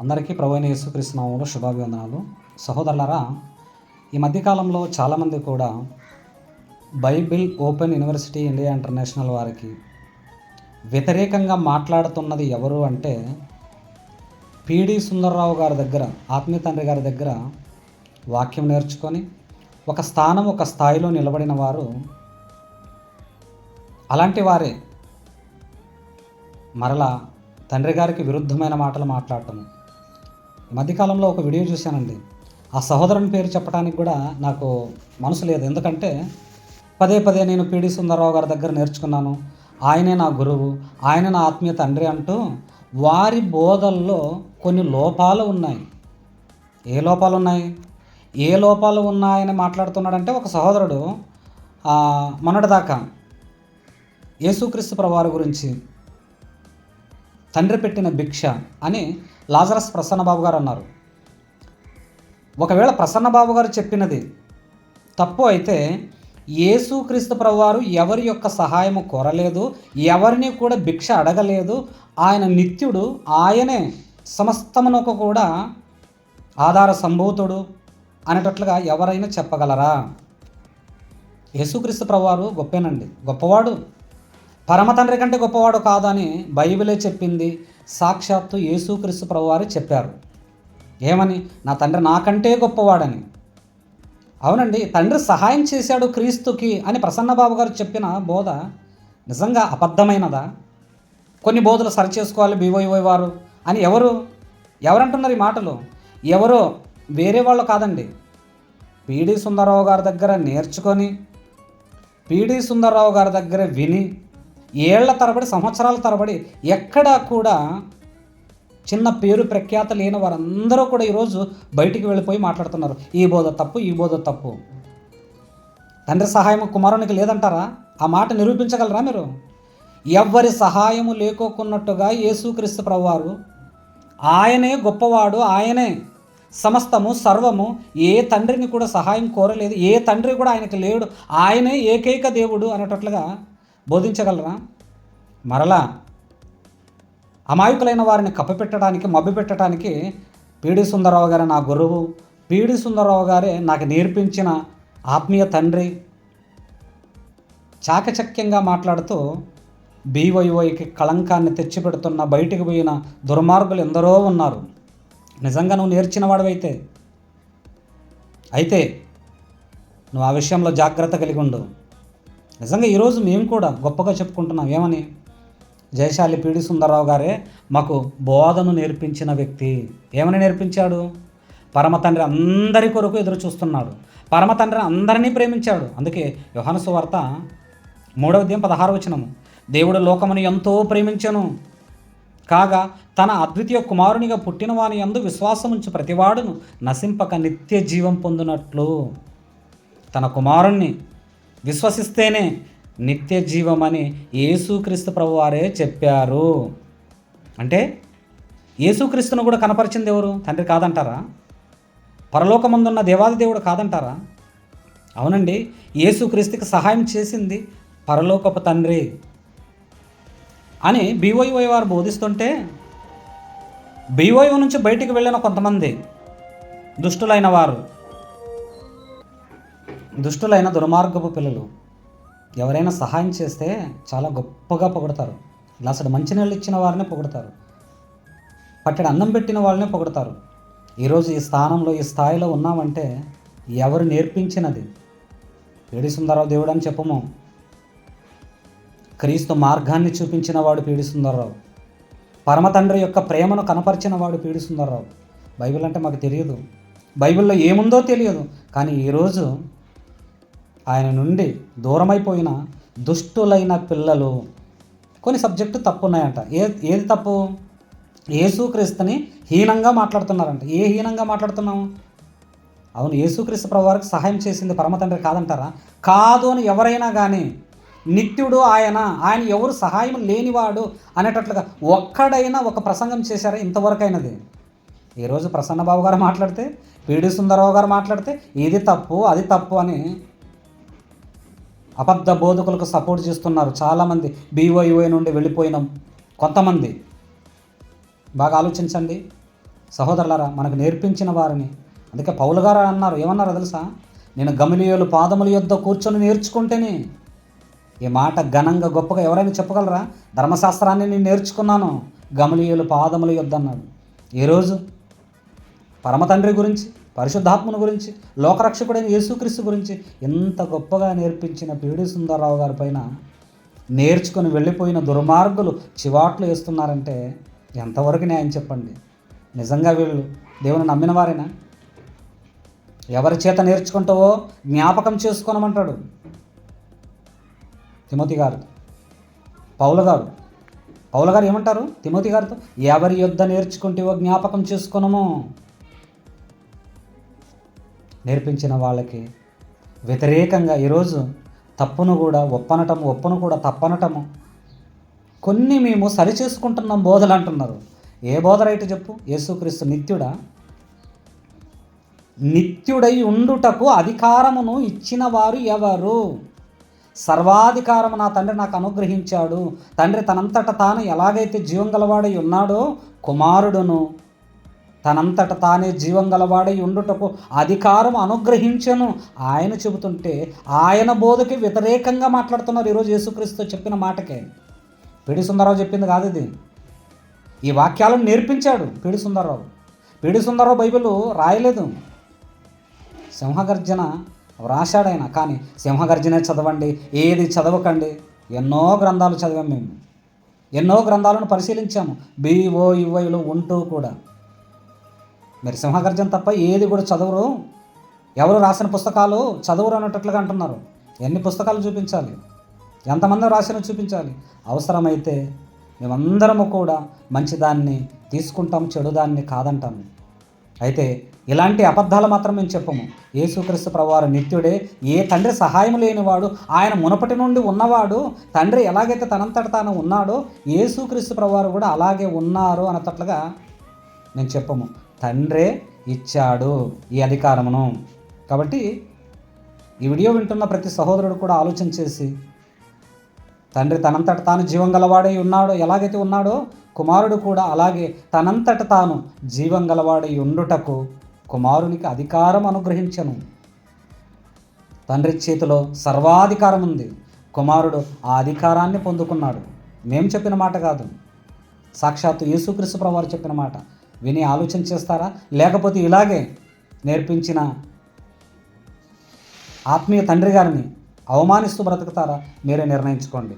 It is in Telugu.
అందరికీ ప్రవీణ యేసుకృష్ణంలో శుభాభివందనాలు. సహోదరులరా ఈ మధ్యకాలంలో చాలామంది కూడా Bible open university India international వారికి వ్యతిరేకంగా మాట్లాడుతున్నది ఎవరు అంటే పిడి సుందర్రావు గారి దగ్గర ఆత్మీయ తండ్రి గారి దగ్గర వాక్యం నేర్చుకొని ఒక స్థానం ఒక స్థాయిలో నిలబడిన వారు అలాంటి వారే. మరలా తండ్రి గారికి విరుద్ధమైన మాటలు మాట్లాడటం మధ్యకాలంలో ఒక వీడియో చూశానండి. ఆ సహోదరుని పేరు చెప్పడానికి కూడా నాకు మనసు లేదు. ఎందుకంటే పదే పదే నేను పీడి సుందరరావు గారి దగ్గర నేర్చుకున్నాను. ఆయనే నా గురువు ఆయన నా ఆత్మీయ తండ్రి అంటూ వారి బోధల్లో కొన్ని లోపాలు ఉన్నాయి. ఏ లోపాలు ఉన్నాయి? ఏ లోపాలు ఉన్నాయని మాట్లాడుతున్నాడంటే ఒక సహోదరుడు మొన్నటిదాకా యేసుక్రీస్తు ప్రభువారి గురించి తండ్రి పెట్టిన భిక్ష అని లాజరస్ ప్రసన్నబాబు గారు అన్నారు. ఒకవేళ ప్రసన్నబాబు గారు చెప్పినది తప్పు అయితే యేసుక్రీస్తు ప్రభువారు ఎవరి యొక్క సహాయము కోరలేదు ఎవరిని కూడా భిక్ష అడగలేదు. ఆయన నిత్యుడు ఆయనే సమస్తమునకు కూడా ఆధార సంభూతుడు అనేటట్లుగా ఎవరైనా చెప్పగలరా? యేసుక్రీస్తు ప్రభువారు గొప్పేనండి గొప్పవాడు. పరమతండ్రి కంటే గొప్పవాడు కాదని బైబిలే చెప్పింది. సాక్షాత్తు యేసుక్రీస్తు ప్రభువారు చెప్పారు. ఏమని? నా తండ్రి నాకంటే గొప్పవాడని. అవునండి తండ్రి సహాయం చేశాడు క్రీస్తుకి అని ప్రసన్నబాబు గారు చెప్పిన బోధ నిజంగా అబద్ధమైనదా? కొన్ని బోధలు సరిచేసుకోవాలి చేసుకోవాలి వారు. అని ఎవరు? ఎవరంటున్నారు ఈ మాటలు? ఎవరో వేరే వాళ్ళు కాదండి. పీడి సుందరరావు గారి దగ్గర నేర్చుకొని పీడి సుందరరావు గారి దగ్గర విని ఏళ్ళ తరబడి సంవత్సరాల తరబడి ఎక్కడా కూడా చిన్న పేరు ప్రఖ్యాత లేని వారందరూ కూడా ఈరోజు బయటికి వెళ్ళిపోయి మాట్లాడుతున్నారు. ఈ బోధ తప్పు ఈ బోధ తప్పు. తండ్రి సహాయం కుమారునికి లేదంటారా? ఆ మాట నిరూపించగలరా మీరు? ఎవ్వరి సహాయము లేకోకున్నట్టుగా యేసుక్రీస్తు ప్రభువారు ఆయనే గొప్పవాడు ఆయనే సమస్తము సర్వము ఏ తండ్రిని కూడా సహాయం కోరలేదు ఏ తండ్రి కూడా ఆయనకి లేడు ఆయనే ఏకైక దేవుడు అనేటట్లుగా బోధించగలరా? మరలా అమాయకులైన వారిని కప్పిపెట్టడానికి మభ్యపెట్టడానికి పీడి సుందరరావు గారే నా గురువు. పీడి సుందరరావు గారే నాకు నేర్పించిన ఆత్మీయ తండ్రి. చాకచక్యంగా మాట్లాడుతూ బీవైఓకి కళంకాన్ని తెచ్చిపెడుతున్న బయటికి పోయిన దుర్మార్గులు ఎందరో ఉన్నారు. నిజంగా నువ్వు నేర్చిన వాడివైతే. అయితే నువ్వు ఆ విషయంలో జాగ్రత్త కలిగి ఉండు. నిజంగా ఈరోజు మేము కూడా గొప్పగా చెప్పుకుంటున్నాం. ఏమని? జయశాలి పీడి సుందరరావు గారే మాకు బోధను నేర్పించిన వ్యక్తి. ఏమని నేర్పించాడు? పరమ తండ్రి అందరి కొరకు ఎదురు చూస్తున్నాడు. పరమ తండ్రి అందరినీ ప్రేమించాడు. అందుకే యోహాను సువార్త మూడవ అధ్యాయం పదహారు వచనము. దేవుడు లోకమును ఎంతో ప్రేమించను. కాగా తన అద్వితీయ కుమారునిగా పుట్టిన వాని యందు విశ్వాసముంచు ప్రతివాడును నశింపక నిత్య జీవం పొందినట్లు తన కుమారుణ్ణి విశ్వసిస్తేనే నిత్య జీవమని యేసుక్రీస్తు ప్రభువారే చెప్పారు. అంటే యేసుక్రీస్తును కూడా కనపరిచింది ఎవరు? తండ్రి కాదంటారా? పరలోకమందున్న దేవాది దేవుడు కాదంటారా? అవునండి యేసుక్రీస్తుకి సహాయం చేసింది పరలోకపు తండ్రి అని బీవైఓ వారు బోధిస్తుంటే బీవైఓ నుంచి బయటికి వెళ్ళిన కొంతమంది దుష్టులైన వారు దుష్టులైన దుర్మార్గపు పిల్లలు ఎవరైనా సహాయం చేస్తే చాలా గొప్పగా పొగడతారు. గ్లాసుడు మంచినీళ్ళు ఇచ్చిన వారినే పొగుడతారు. పట్టెడు అన్నం పెట్టిన వాళ్ళనే పొగుడతారు. ఈరోజు ఈ స్థానంలో ఈ స్థాయిలో ఉన్నామంటే ఎవరు నేర్పించినది? పీడి సుందరరావు దేవుడు అని చెప్పము. క్రీస్తు మార్గాన్ని చూపించిన వాడు పీడి సుందరరావు. పరమతండ్రి యొక్క ప్రేమను కనపరిచిన వాడు పీడి సుందరరావు. బైబిల్ అంటే మాకు తెలియదు. బైబిల్లో ఏముందో తెలియదు. కానీ ఈరోజు ఆయన నుండి దూరమైపోయిన దుష్టులైన పిల్లలు కొన్ని సబ్జెక్టు తప్పు ఉన్నాయంట ఏ ఏది తప్పు? యేసుక్రీస్తుని హీనంగా మాట్లాడుతున్నారంట. ఏ హీనంగా మాట్లాడుతున్నాము అవును యేసుక్రీస్తు ప్రభువారికి సహాయం చేసింది పరమ తండ్రి కాదంటారా? కాదు అని ఎవరైనా కానీ నిత్యుడు ఆయన ఆయన ఎవరు సహాయం లేనివాడు అనేటట్లుగా ఒక్కడైనా ఒక ప్రసంగం చేశారా? ఇంతవరకైనది. ఈరోజు ప్రసన్నబాబు గారు మాట్లాడితే పీడి సుందరరావు గారు మాట్లాడితే ఇది తప్పు అది తప్పు అని అబద్ధ బోధకులకు సపోర్ట్ చేస్తున్నారు. చాలామంది బీఓయూఏ నుండి వెళ్ళిపోయిన కొంతమంది. బాగా ఆలోచించండి. సహోదరులారా మనకు నేర్పించిన వారిని. అందుకే పౌలు గారు అన్నారు ఏమన్నారో తెలుసా? నేను గమనీయులు పాదముల యొద్ద కూర్చొని నేర్చుకుంటేనే ఈ మాట ఘనంగా గొప్పగా ఎవరైనా చెప్పగలరా? ధర్మశాస్త్రాన్ని నేను నేర్చుకున్నాను. గమనీయులు పాదముల యొద్ద అన్నాడు ఈరోజు పరమతండ్రి గురించి. పరిశుద్ధాత్మను గురించి లోకరక్షకుడైన యేసుక్రీస్తు గురించి ఎంత గొప్పగా నేర్పించిన పీడి సుందరరావు గారి పైన నేర్చుకుని వెళ్ళిపోయిన దుర్మార్గులు చివాట్లు వేస్తున్నారంటే ఎంతవరకు న్యాయం చెప్పండి? నిజంగా వీళ్ళు దేవుని నమ్మిన వారేనా? ఎవరి చేత నేర్చుకుంటావో జ్ఞాపకం చేసుకోనమంటాడు తిమోతి గారు పౌల గారు. పౌల గారు ఏమంటారు? తిమోతి గారితో ఎవరి యుద్ధ నేర్చుకుంటేవో జ్ఞాపకం చేసుకోనమో. నేర్పించిన వాళ్ళకి వ్యతిరేకంగా ఈరోజు తప్పును కూడా ఒప్పనటము ఒప్పును కూడా తప్పనటము. కొన్ని మేము సరి చేసుకుంటున్నాం బోధలు అంటున్నారు. ఏ బోధ రైట్ చెప్పు? యేసుక్రీస్తు నిత్యుడా? నిత్యుడై ఉండుటకు అధికారమును ఇచ్చిన వారు ఎవరు? సర్వాధికారము నా తండ్రి నాకు అనుగ్రహించాడు. తండ్రి తనంతట తాను ఎలాగైతే జీవం గలవాడై ఉన్నాడో కుమారుడును. తనంతట తానే జీవం గలవాడై ఉండుటకు అధికారం అనుగ్రహించను. ఆయన చెబుతుంటే ఆయన బోధకి వ్యతిరేకంగా మాట్లాడుతున్నారు ఈరోజు యేసుక్రీస్తు చెప్పిన మాటకే. పిడి సుందరరావు చెప్పింది కాదు ఇది. ఈ వాక్యాలను నేర్పించాడు PD Sundararao. PD Sundararao Bible రాయలేదు. సింహగర్జన వ్రాసాడైన కానీ సింహగర్జనే చదవండి ఏది చదవకండి. ఎన్నో గ్రంథాలు చదివాం మేము. ఎన్నో గ్రంథాలను పరిశీలించాము. బిఓ ఇవైలో ఉంటూ కూడా. మరి సింహగర్జన తప్ప ఏది కూడా చదవరు. ఎవరు రాసిన పుస్తకాలు చదువురు అన్నట్లుగా అంటున్నారు. ఎన్ని పుస్తకాలు చూపించాలి? ఎంతమంది రాసిన చూపించాలి. అవసరమైతే మేమందరము కూడా మంచిదాన్ని తీసుకుంటాం చెడుదాన్ని కాదంటాము అయితే ఇలాంటి అబద్ధాలు మాత్రం మేము చెప్పము. యేసుక్రీస్తు ప్రభువారు నిత్యుడే ఏ తండ్రి సహాయం లేనివాడు ఆయన మునపటి నుండి ఉన్నవాడు తండ్రి ఎలాగైతే తనంతట తాను ఉన్నాడో యేసుక్రీస్తు ప్రభువారు కూడా అలాగే ఉన్నారు అన్నట్లుగా నేను చెప్పము. తండ్రే ఇచ్చాడు ఈ అధికారమును. కాబట్టి ఈ వీడియో వింటున్న ప్రతి సహోదరుడు కూడా ఆలోచన చేసి తండ్రి తనంతట తాను జీవం గలవాడై ఉన్నాడో ఎలాగైతే ఉన్నాడో కుమారుడు కూడా అలాగే తనంతట తాను జీవం గలవాడై ఉండుటకు కుమారునికి అధికారం అనుగ్రహించను. తండ్రి చేతిలో సర్వాధికారం ఉంది. కుమారుడు ఆ అధికారాన్ని పొందుకున్నాడు. మేము చెప్పిన మాట కాదు. సాక్షాత్తు యేసుక్రీస్తు ప్రభువారు చెప్పిన మాట. విని ఆలోచన చేస్తారా? లేకపోతే ఇలాగే నేర్పించిన ఆత్మీయ తండ్రి గారిని అవమానిస్తూ బ్రతుకుతారా? మీరే నిర్ణయించుకోండి.